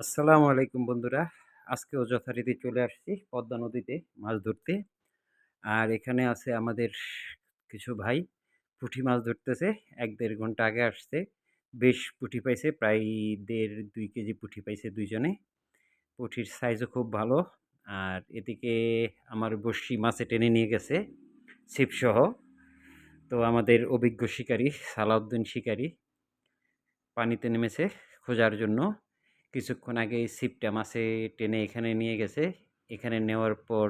আসসালামু আলাইকুম বন্ধুরা। আজকেও যথারীতি চলে আসছি পদ্মা নদীতে মাছ ধরতে। আর এখানে আছে আমাদের কিছু ভাই, পুঁটি মাছ ধরতেছে। এক দেড় ঘণ্টা আগে আসছে। বেশ পুঁটি পাইছে, প্রায় দেড় দুই কেজি পুঁটি পাইছে দুইজনে। পুঁটির সাইজও খুব ভালো। আর এদিকে আমার বর্ষি মাছে টেনে নিয়ে গেছে, ছিপসহ। তো আমাদের অভিজ্ঞ শিকারী, সালাউদ্দিন শিকারী, পানিতে নেমেছে খোঁজার জন্য। কিছুক্ষণ আগে সিপটা মাছে টেনে এখানে নিয়ে গেছে। এখানে নেওয়ার পর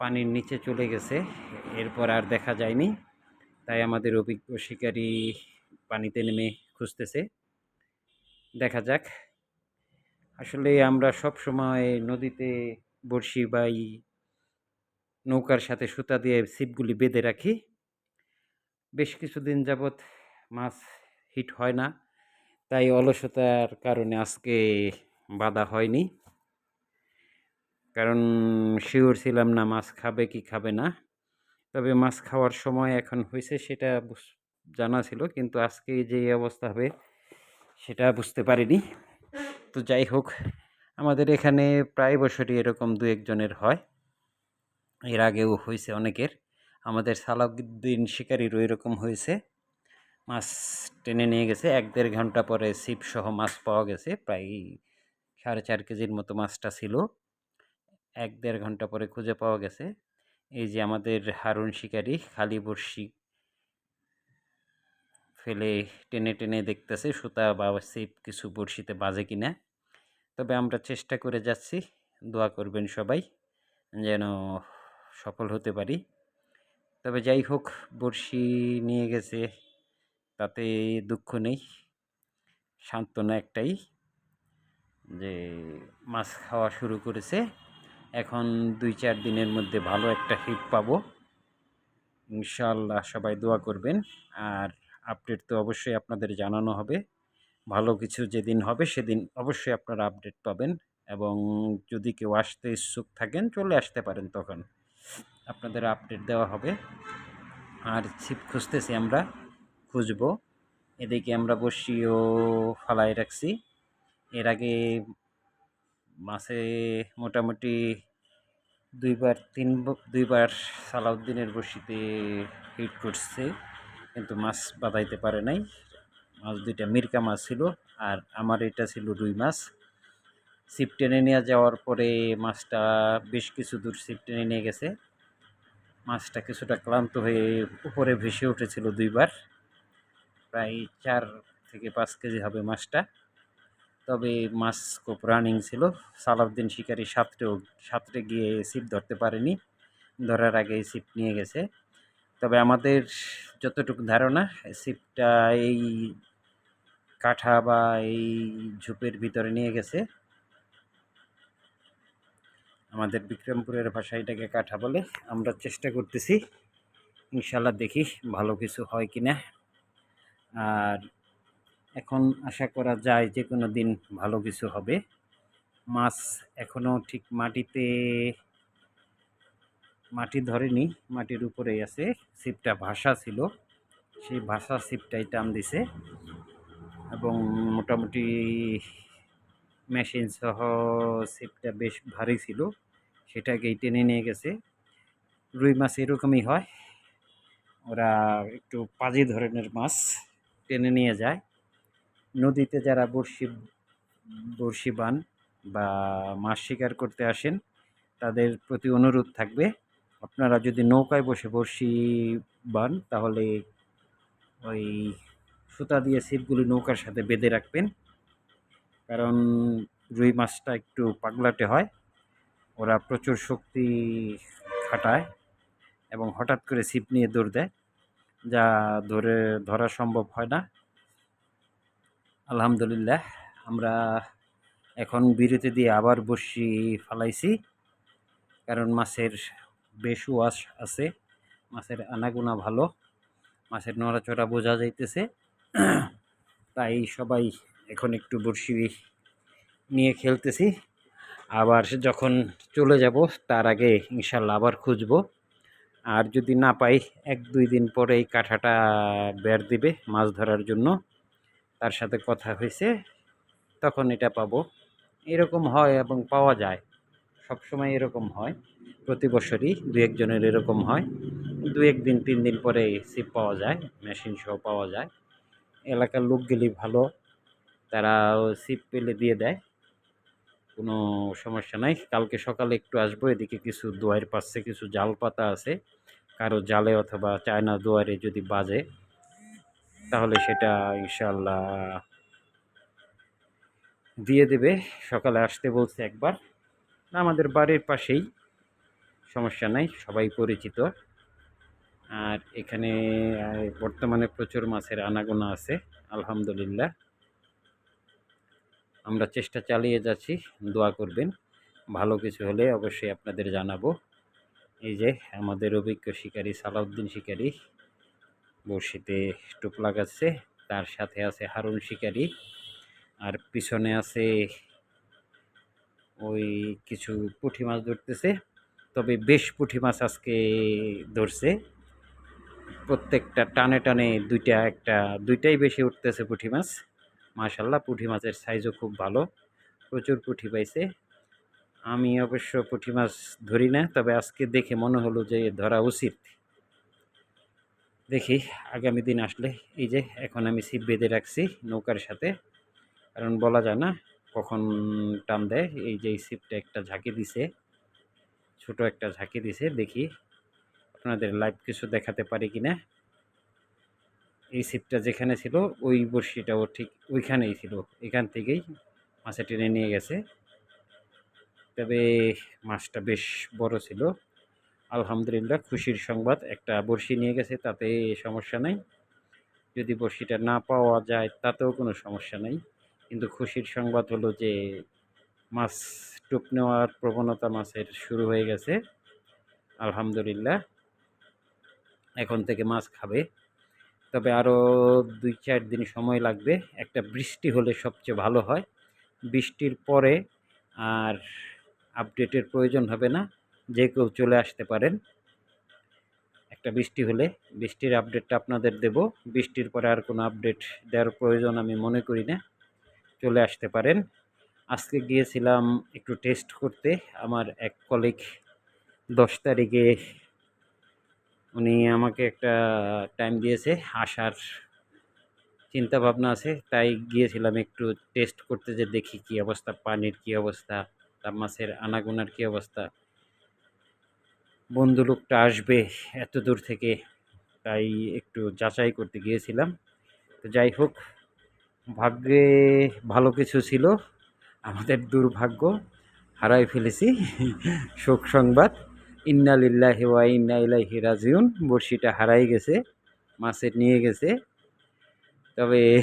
পানির নিচে চলে গেছে। এরপর আর দেখা যায়নি। তাই আমাদের অভিজ্ঞ শিকারী পানিতে নেমে খুঁজতেছে। দেখা যাক। আসলে আমরা সব সময় নদীতে বড়শি বা নৌকার সাথে সুতা দিয়ে ছিপগুলি বেঁধে রাখি। বেশ কিছুদিন যাবৎ মাছ হিট হয় না। তাই অলসতার কারণে আজকে বাধা হয়নি। কারণ শিওর ছিলাম না মাছ খাবে কি খাবে না। তবে মাছ খাওয়ার সময় এখন হয়েছে সেটা জানা ছিল কিন্তু আজকে যে অবস্থা হবে সেটা বুঝতে পারিনি। তো যাই হোক, আমাদের এখানে প্রায় বছরই এরকম দু একজনের হয়। এর আগেও হয়েছে অনেকের। আমাদের সালাউদ্দিন শিকারিরও এরকম হয়েছে। মাছ টেনে নিয়ে গেছে। এক দেড় ঘণ্টা পরে ছিপ সহ মাছ পাওয়া গেছে। প্রায় সাড়ে চার কেজির মতো মাছটা ছিল। এক দেড় ঘণ্টা পরে খুঁজে পাওয়া গেছে। এই যে আমাদের হারুন শিকারি খালি বর্ষি ফেলে টেনে টেনে দেখতেছে, সুতা বা ছিপ কিছু বড়শিতে বাজে কিনা। তবে আমরা চেষ্টা করে যাচ্ছি। দোয়া করবেন সবাই যেন সফল হতে পারি। তবে যাই হোক, বড়শি নিয়ে গেছে। তাতে দুঃখ নেই, সান্ত্বনা একটাই যে মাছ খাওয়া শুরু করেছে। এখন দুই চার দিনের মধ্যে ভালো একটা হিট পাবো। ইনশাল্লাহ সবাই দোয়া করবেন। আর আপডেট তো অবশ্যই আপনাদের জানানো হবে। ভালো কিছু যেদিন হবে সেদিন অবশ্যই আপনারা আপডেট পাবেন এবং যদি কেউ আসতে ইচ্ছুক থাকেন, চলে আসতে পারেন তখন। আপনাদের আপডেট দেওয়া হবে। আর ছিপ খুঁজতেছি আমরা। খুঁজবো। এদিকে আমরা বসিও ফালাই রাখছি। এর আগে মাছে মোটামুটি দুইবার, তিন দুইবার সালাউদ্দিনের বসিতে হিট করছে। কিন্তু মাছ বাঁধাইতে পারে নাই। মাছ দুইটা মিরকা মাছ ছিল আর আমার এটা ছিল রুই মাছ। সিপ টেনে নিয়ে যাওয়ার পরে মাছটা বেশ কিছু দূর সিপ টেনে নিয়ে গেছে। মাছটা কিছুটা ক্লান্ত হয়ে উপরে ভেসে উঠেছিল দুইবার। প্রায় চার থেকে পাঁচ কেজি হবে মাছটা। তবে মাছ খুব রানিং ছিল। সালাউদ্দিন শিকারি সাতটেও সাতটে গিয়ে সিপ ধরতে পারেনি। ধরার আগে সিপ নিয়ে গেছে। তবে আমাদের যতটুকু ধারণা সিপটা এই কাঠা বা এই ঝোপের ভিতরে নিয়ে গেছে। আমাদের বিক্রমপুরের ভাষা এটাকে কাঠা বলে। আমরা চেষ্টা করতেছি। ইনশাল্লাহ দেখি ভালো কিছু হয় কি না আর এখন আশা করা যায় যে কোনো দিন ভালো কিছু হবে। মাছ এখনও ঠিক মাটিতে, মাটি ধরেনি, মাটির উপরেই আছে। ছিপটা ভাসা ছিল। সেই ভাসা ছিপটাই টান দিছে এবং মোটামুটি মেশিন সহ ছিপটা বেশ ভারী ছিল। সেটাকেই টেনে নিয়ে গেছে। রুই মাছ এরকমই হয়। ওরা একটু পাজি ধরনের মাছ। টেনে নিয়ে যায়। নদীতে যারা বড়শি বড়শি বান বা মাছ শিকার করতে আসেন, তাদের প্রতি অনুরোধ থাকবে, আপনারা যদি নৌকায় বসে বড়শি বান, তাহলে ওই সুতা দিয়ে ছিপগুলি নৌকার সাথে বেঁধে রাখবেন। কারণ রুই মাছটা একটু পাগলাটে হয়, ওরা প্রচুর শক্তি খাটায় এবং হঠাৎ করে ছিপ নিয়ে দৌড় দেয়। যা ধরে, ধরা সম্ভব হয় না। আলহামদুলিল্লাহ, আমরা এখন বিরতি দিয়ে আবার বসি ফালাইছি। কারণ মাছের বেশ ওয়াশ আছে, মাছের আনাগুনা ভালো, মাছের নড়াচড়া বোঝা যাইতেছে। তাই সবাই এখন একটু বড়শি নিয়ে খেলতেছি। আবার যখন চলে যাব, তার আগে ইনশাল্লাহ আবার খুঁজবো। আর যদি না পাই, এক দুই দিন পরে এই কাঁঠাটা বের দিবে মাছ ধরার জন্য। তার সাথে কথা হয়েছে, তখন এটা পাবো। এরকম হয় এবং পাওয়া যায়। সবসময় এরকম হয়। প্রতি বছরই দু একজনের এরকম হয়। দু একদিন তিন দিন পরে সিপ পাওয়া যায়, মেশিন সহ পাওয়া যায়। এলাকার লোক লোকগুলি ভালো। তারা সিপ পেলে দিয়ে দেয়। কোনো সমস্যা নাই। কালকে সকালে একটু আসব, এদিকে কিছু দোয়ার পাশে কিছু জাল পাতা আছে। কারও জালে অথবা চায়না দোয়ারে যদি বাজে, তাহলে সেটা ইনশাল্লাহ দিয়ে দেবে। সকালে আসতে বলছে একবার। আমাদের বাড়ির পাশেই, সমস্যা নাই, সবাই পরিচিত। আর এখানে বর্তমানে প্রচুর মাছের আনাগোনা আছে, আলহামদুলিল্লাহ। আমরা চেষ্টা চালিয়ে যাচ্ছি, দোয়া করবেন। ভালো কিছু হলে অবশ্যই আপনাদের জানাব। এই যে আমাদের অভিজ্ঞ শিকারী, সালাউদ্দিন শিকারী, বড়শিতে টোপ লাগাচ্ছে, তার সাথে আছে হারুন শিকারী, আর পিছনে আছে ওই কিছু পুঁটি মাছ ধরতেছে। তবে বেশ পুঁটি মাছ আজকে ধরছে। প্রত্যেকটা টানে টানে দুইটা একটা, দুইটাই বেশি উঠতেছে পুঁটি মাছ। মাশাল্লাহ পুঁটি মাছের সাইজও খুব ভালো। প্রচুর পুঁটি পাইছে। আমি অবশ্য পুঁটি মাছ ধরি না, তবে আজকে দেখে মনে হলো যে ধরা উচিত। দেখি, আগামী দিন আসলে এই যে এখন আমি ছিপ বেঁধে রাখছি নৌকার সাথে, কারণ বলা যায় না কখন টান দেয়। এই যে ছিপটা একটা ঝাঁকি দিছে, ছোট একটা ঝাঁকি দিছে, দেখি আপনাদের লাইভ কিছু দেখাতে পারি কিনা। এই ছিপটা যেখানে ছিল, ওই বড়শিটাও ঠিক ওইখানেই ছিল। এখান থেকেই মাছে টেনে নিয়ে গেছে। তবে মাছটা বেশ বড় ছিল। আলহামদুলিল্লাহ খুশির সংবাদ, একটা বড়শি নিয়ে গেছে, তাতে সমস্যা নাই। যদি বড়শিটা না পাওয়া যায়, তাতেও কোনো সমস্যা নাই। কিন্তু খুশির সংবাদ হলো যে, মাছ টুপ নেওয়ার প্রবণতা মাছের শুরু হয়ে গেছে। আলহামদুলিল্লাহ। এখন থেকে মাছ খাবে। তবে আরও দুই চার দিন সময় লাগবে। একটা বৃষ্টি হলে সবচেয়ে ভালো হয়। বৃষ্টির পরে আর আপডেটের প্রয়োজন হবে না। যে কেউ চলে আসতে পারেন। একটা বৃষ্টি হলে বৃষ্টির আপডেটটা আপনাদের দেব। বৃষ্টির পরে আর কোনো আপডেট দেওয়ার প্রয়োজন আমি মনে করি না। চলে আসতে পারেন। আজকে গিয়েছিলাম একটু টেস্ট করতে। আমার এক কলিগ দশ তারিখে উনি আমাকে একটা টাইম দিয়েছে, আসার চিন্তা ভাবনা আছে, তাই গিয়েছিলাম একটু টেস্ট করতে যে দেখি কি অবস্থা, পানির কি অবস্থা, তার মাছের আনাগোনার কি অবস্থা। বন্ধু লোকটা আসবে এত দূর থেকে, তাই একটু যাচাই করতে গিয়েছিলাম। তো যাই হোক, ভাগ্যে ভালো কিছু ছিল, আমাদের দুর্ভাগ্য হারাই ফেলেছি, শোক সংবাদ। ইন্নালিল্লাহ ওয়া ইন্না ইলাইহি রাজিউন বড়শিটা হারাই গেছে মাছের নিয়ে গেছে। তবে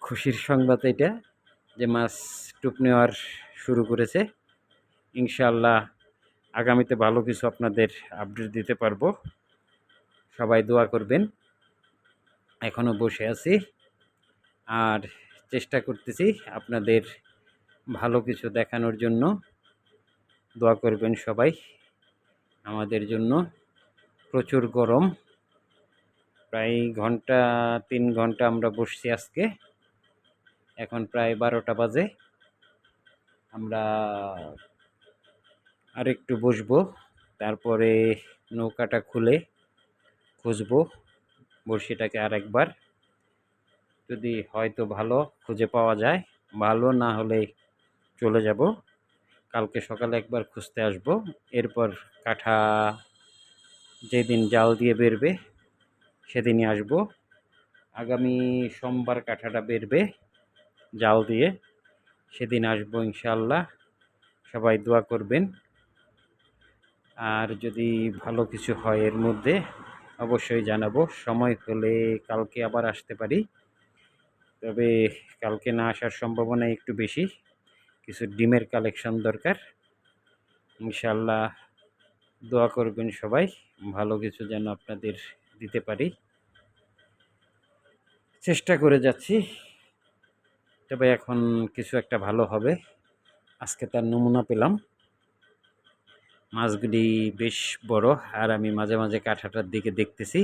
খুশির সংবাদ এটা যে মাছ টুপ নেওয়ার শুরু করেছে। ইনশাল্লাহ আগামীতে ভালো কিছু আপনাদের আপডেট দিতে পারব। সবাই দোয়া করবেন। এখনও বসে আছি। আর চেষ্টা করতেছি আপনাদের ভালো কিছু দেখানোর জন্য। দোয়া করবেন সবাই। আমাদের জন্য প্রচুর গরম। প্রায় ঘণ্টা, তিন ঘণ্টা আমরা বসছি আজকে। এখন প্রায় বারোটা বাজে। আমরা আর একটু বসবো, তারপরে নৌকাটা খুলে খুঁজবো, বড়শিটাকে আরেকবার। যদি হয়তো ভালো, খুঁজে পাওয়া যায়। ভালো না হলে চলে যাব। কালকে সকালে একবার খুঁজতে আসব। এরপর কাঠা যেদিন জাল দিয়ে বেরবে, সেদিনই আসব। আগামী সোমবার কাঠাটা বেরবে জাল দিয়ে, সেদিন আসব ইনশাল্লাহ সবাই দোয়া করবেন। আর যদি ভালো কিছু হয় এর মধ্যে, অবশ্যই জানাব। সময় হলে কালকে আবার আসতে পারি। তবে কালকে না আসার সম্ভাবনা একটু বেশি। কিছু ডিমের কালেকশন দরকার। ইনশাল্লাহ দোয়া করবেন সবাই, ভালো কিছু যেন আপনাদের দিতে পারি। চেষ্টা করে যাচ্ছি, তবে এখন কিছু একটা ভালো হবে। আজকে তার নমুনা পেলাম। মাছগুলি বেশ বড়, আর আমি মাঝে মাঝে কাঠাটার দিকে দেখতেছি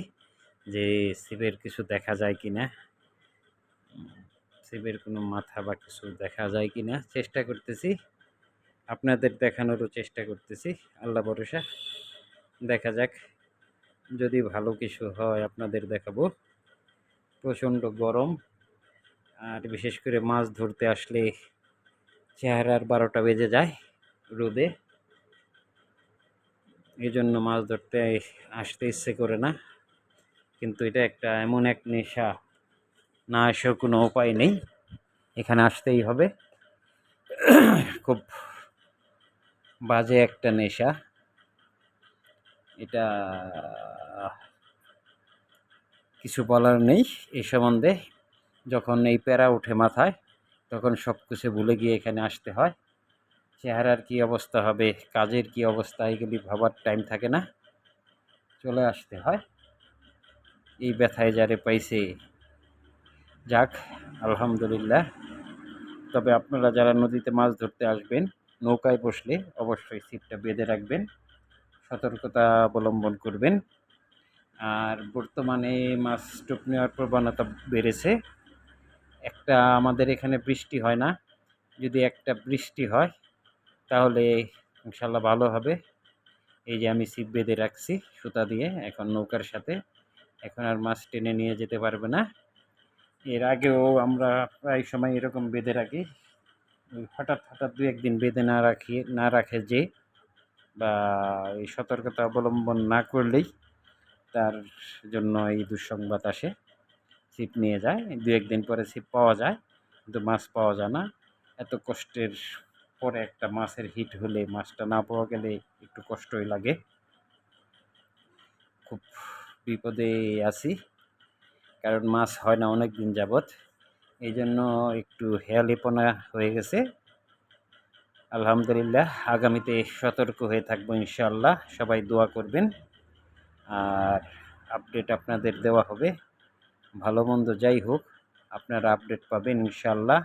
যে সিপের কিছু দেখা যায় কি না শিবের কোনো মাথা বা কিছু দেখা যায় কি না চেষ্টা করতেছি। আপনাদের দেখানোরও চেষ্টা করতেছি। আল্লাহ ভরসা। দেখা যাক। যদি ভালো কিছু হয় আপনাদের দেখাবো। প্রচণ্ড গরম। আর বিশেষ করে মাছ ধরতে আসলে চেহারার বারোটা বেজে যায় রোদে। এই জন্য মাছ ধরতে আসতে ইচ্ছে করে না। কিন্তু এটা একটা এমন এক নেশা। না আসার কোনো উপায় নেই। এখানে আসতেই হবে। খুব বাজে একটা নেশা। এটা কিছু বলার নেই এই সম্বন্ধে। যখন এই প্যারা ওঠে মাথায়, তখন সব কিছু ভুলে গিয়ে এখানে আসতে হয়। চেহারার কি অবস্থা হবে, কাজের কি অবস্থা, এগুলি ভাবার টাইম থাকে না। চলে আসতে হয়। এই ব্যথায় যারে পাইছে যাক, আলহামদুলিল্লাহ। তবে আপনারা যারা নদীতে মাছ ধরতে আসবেন, নৌকায় বসলে অবশ্যই সিটটা বেঁধে রাখবেন, সতর্কতা অবলম্বন করবেন। আর বর্তমানে মাছ টোপ নেওয়ার প্রবণতা বেড়েছে। একটা আমাদের এখানে বৃষ্টি হয় না। যদি একটা বৃষ্টি হয়, তাহলে ইনশাল্লাহ ভালো হবে। এই যে আমি ছিপ বেঁধে রাখছি সুতা দিয়ে, এখন নৌকার সাথে। এখন আর মাছ টেনে নিয়ে যেতে পারবে না। এর আগেও আমরা প্রায় সময় এরকম বেঁধে রাখি। হঠাৎ হঠাৎ দু একদিন বেঁধে না রাখি, না রাখে যে বা এই সতর্কতা অবলম্বন না করলেই তার জন্য এই দুঃসংবাদ আসে। ছিপ নিয়ে যায়, দু একদিন পরে ছিপ পাওয়া যায়, কিন্তু মাছ পাওয়া যায় না। এত কষ্টের পরে একটা মাছের হিট হলে, মাছটা না পাওয়া গেলে একটু কষ্টই লাগে। খুব বিপদে আছি। কারণ মাছ হয় না অনেক দিন যাবৎ। এই জন্য একটু হেয়ালিপনা হয়ে গেছে। আলহামদুলিল্লাহ, আগামীতে সতর্ক হয়ে থাকব ইনশাআল্লাহ। সবাই দোয়া করবেন। আর আপডেট আপনাদের দেওয়া হবে। ভালো মন্দ যাই হোক, আপনারা আপডেট পাবেন ইনশাআল্লাহ।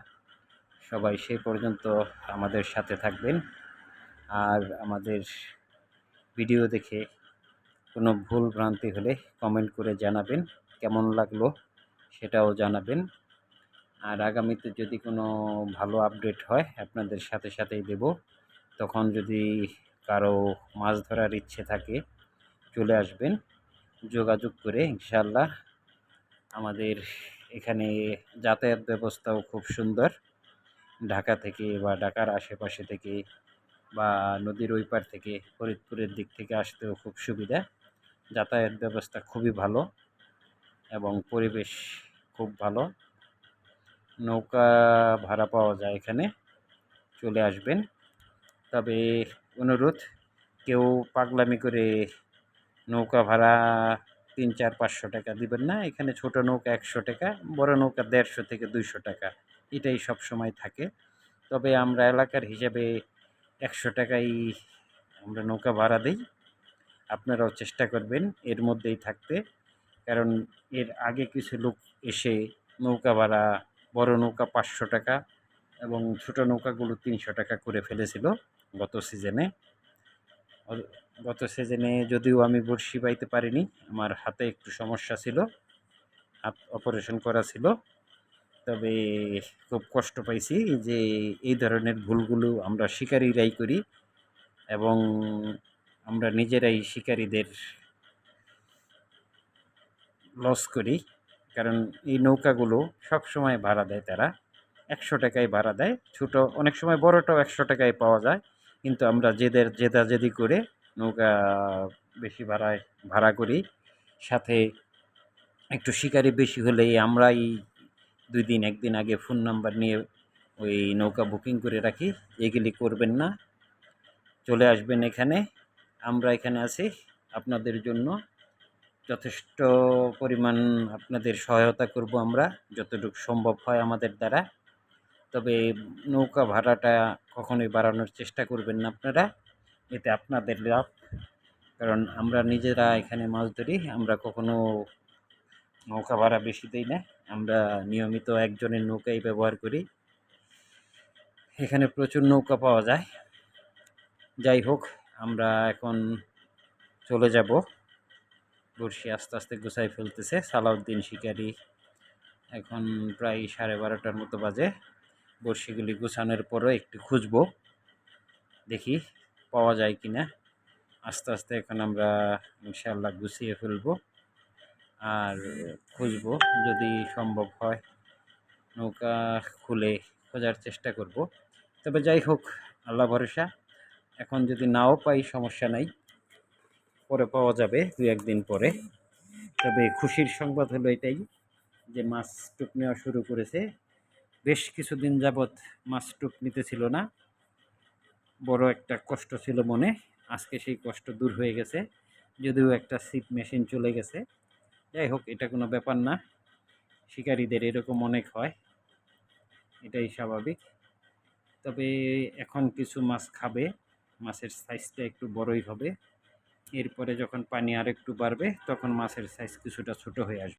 সবাই সেই পর্যন্ত আমাদের সাথে থাকবেন। আর আমাদের ভিডিও দেখে কোনো ভুল ভ্রান্তি হলে কমেন্ট করে জানাবেন। কেমন লাগল সেটাও জানাবেন। আর আগামীতে যদি কোনো ভালো আপডেট হয়, আপনাদের সাথে সাথেই দেব। তখন যদি কারও মাছ ধরার ইচ্ছে থাকে, চলে আসবেন। যোগাযোগ করে ইনশাল্লাহ আমাদের এখানে যাতায়াত ব্যবস্থাও খুব সুন্দর। ঢাকা থেকে বা ঢাকার আশেপাশে থেকে বা নদীর ওই পার থেকে ফরিদপুরের দিক থেকে আসতেও খুব সুবিধা। যাতায়াত ব্যবস্থা খুবই ভালো। এবং পরিবেশ খুব ভালো। নৌকা ভাড়া পাওয়া যায় এখানে। চলে আসবেন। তবে অনুরোধ, কেউ পাগলামি করে নৌকা ভাড়া তিন, চার, পাঁচশো টাকা দিবেন না। এখানে ছোট নৌকা একশো টাকা, বড় নৌকা দেড়শো থেকে দুইশো টাকা। এটাই সব সময় থাকে। তবে আমরা এলাকার হিসাবে একশো টাকাই আমরা নৌকা ভাড়া দিই। আপনারাও চেষ্টা করবেন এর মধ্যেই থাকতে। কারণ এর আগে কিছু লোক এসে নৌকা ভাড়া, বড় নৌকা পাঁচশো টাকা এবং ছোটো নৌকাগুলো তিনশো টাকা করে ফেলেছিল গত সিজনে। গত সিজনে যদিও আমি বড়শি পাইতে পারিনি, আমার হাতে একটু সমস্যা ছিল, হাত অপারেশন করা ছিল। তবে খুব কষ্ট পাইছি যে এই ধরনের ভুলগুলো আমরা শিকারীরাই করি এবং আমরা নিজেরাই শিকারীদের লস করি। কারণ এই নৌকাগুলো সব সময় ভাড়া দেয় তারা। একশো টাকায় ভাড়া দেয়। ছোটো, অনেক সময় বড়টাও একশো টাকায় পাওয়া যায়। কিন্তু আমরা যেদের জেদাজেদি করে নৌকা বেশি ভাড়ায় ভাড়া করি। সাথে একটু শিকারি বেশি হলেই আমরাই দুই দিন, একদিন আগে ফোন নাম্বার নিয়ে ওই নৌকা বুকিং করে রাখি। এগুলি করবেন না। চলে আসবেন এখানে। আমরা এখানে আছি। আপনাদের জন্য যথেষ্ট পরিমাণ আপনাদের সহায়তা করব আমরা, যতটুকু সম্ভব হয় আমাদের দ্বারা। তবে নৌকা ভাড়াটা কখনোই বাড়ানোর চেষ্টা করবেন না আপনারা। এতে আপনাদের লাভ, কারণ আমরা নিজেরা এখানে মাছ ধরি, আমরা কখনো নৌকা ভাড়া বেশি দিই না। আমরা নিয়মিত একজনের নৌকাই ব্যবহার করি। এখানে প্রচুর নৌকা পাওয়া যায়। যাই হোক, আমরা এখন চলে যাব। বড়শি আস্তে আস্তে গুছাই ফেলতেছে। সালাউদ্দিন শিকারি এখন প্রায় সাড়ে বারোটার মতো বাজে। বড়শিগুলি গুছানোর পরও একটু খুঁজবো। দেখি পাওয়া যায় কি না আস্তে আস্তে এখন আমরা ইনশাল্লাহ গুছিয়ে ফেলব আর খুঁজবো যদি সম্ভব হয়। নৌকা খুলে খোঁজার চেষ্টা করব। তবে যাই হোক, আল্লাহ ভরসা। এখন যদি নাও পাই সমস্যা নাই। পরে পাওয়া যাবে দু একদিন পরে। তবে খুশির সংবাদ হলো এটাই যে মাছ টুক নেওয়া শুরু করেছে। বেশ কিছুদিন যাবৎ মাছ টুক নিতে ছিল না। বড় একটা কষ্ট ছিল মনে। আজকে সেই কষ্ট দূর হয়ে গেছে। যদিও একটা সিপ মেশিন চলে গেছে। যাই হোক, এটা কোনো ব্যাপার না। শিকারীদের এরকম অনেক হয়। এটাই স্বাভাবিক। তবে এখন কিছু মাছ খাবে। মাছের সাইজটা একটু বড়ই হবে। এরপরে যখন পানি আর একটু বাড়বে তখন মাছের সাইজ কিছুটা ছোট হয়ে আসবে।